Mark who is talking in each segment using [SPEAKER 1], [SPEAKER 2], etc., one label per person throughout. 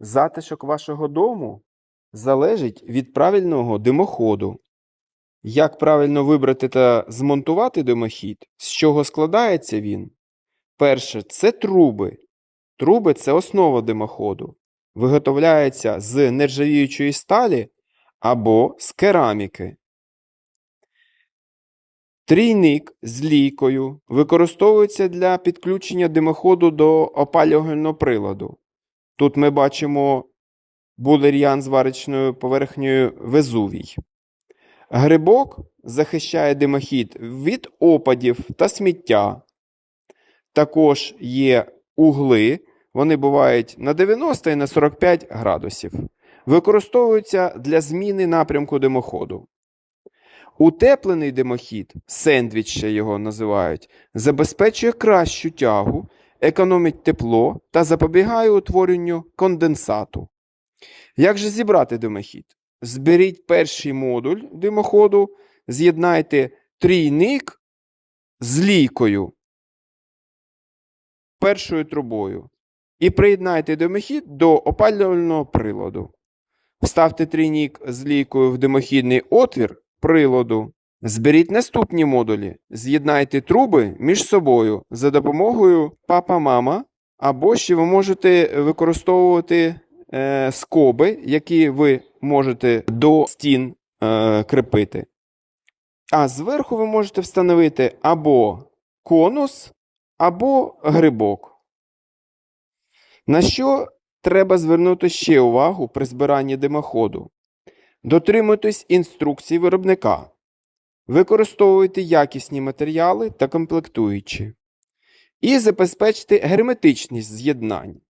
[SPEAKER 1] Затишок вашого дому залежить від правильного димоходу. Як правильно вибрати та змонтувати димохід? З чого складається він? Перше це труби. Труби це основа димоходу. Виготовляється з нержавіючої сталі або з кераміки. Трійник з лійкою використовується для підключення димоходу до опалювального приладу. Тут ми бачимо булер'ян з варочною поверхнею Везувій. Грибок захищає димохід від опадів та сміття. Також є угли, вони бувають на 90 і на 45 градусів. Використовуються для зміни напрямку димоходу. Утеплений димохід, сендвіч ще його називають, забезпечує кращу тягу, економить тепло та запобігає утворенню конденсату. Як же зібрати димохід? Зберіть перший модуль димоходу, з'єднайте трійник з лійкою першою трубою і приєднайте димохід до опалювального приладу. Вставте трійник з лійкою в димохідний отвір приладу. Зберіть наступні модулі. З'єднайте труби між собою за допомогою папа-мама, або ще ви можете використовувати е, скоби, які ви можете до стін е, крепити. А зверху ви можете встановити або конус, або грибок. На що треба звернути ще увагу при збиранні димоходу? Дотримуйтесь інструкцій виробника. Використовуйте якісні матеріали та комплектуючі. І забезпечте герметичність з'єднань.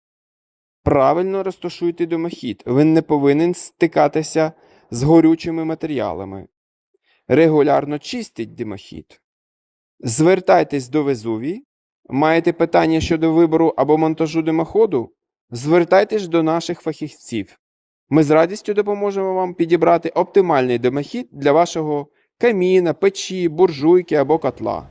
[SPEAKER 1] Правильно розташуйте димохід. Він не повинен стикатися з горючими матеріалами. Регулярно чистіть димохід. Звертайтесь до Везувій. Маєте питання щодо вибору або монтажу димоходу? Звертайтесь до наших фахівців. Ми з радістю допоможемо вам підібрати оптимальний димохід для вашого каміна, печі, буржуйки або котла.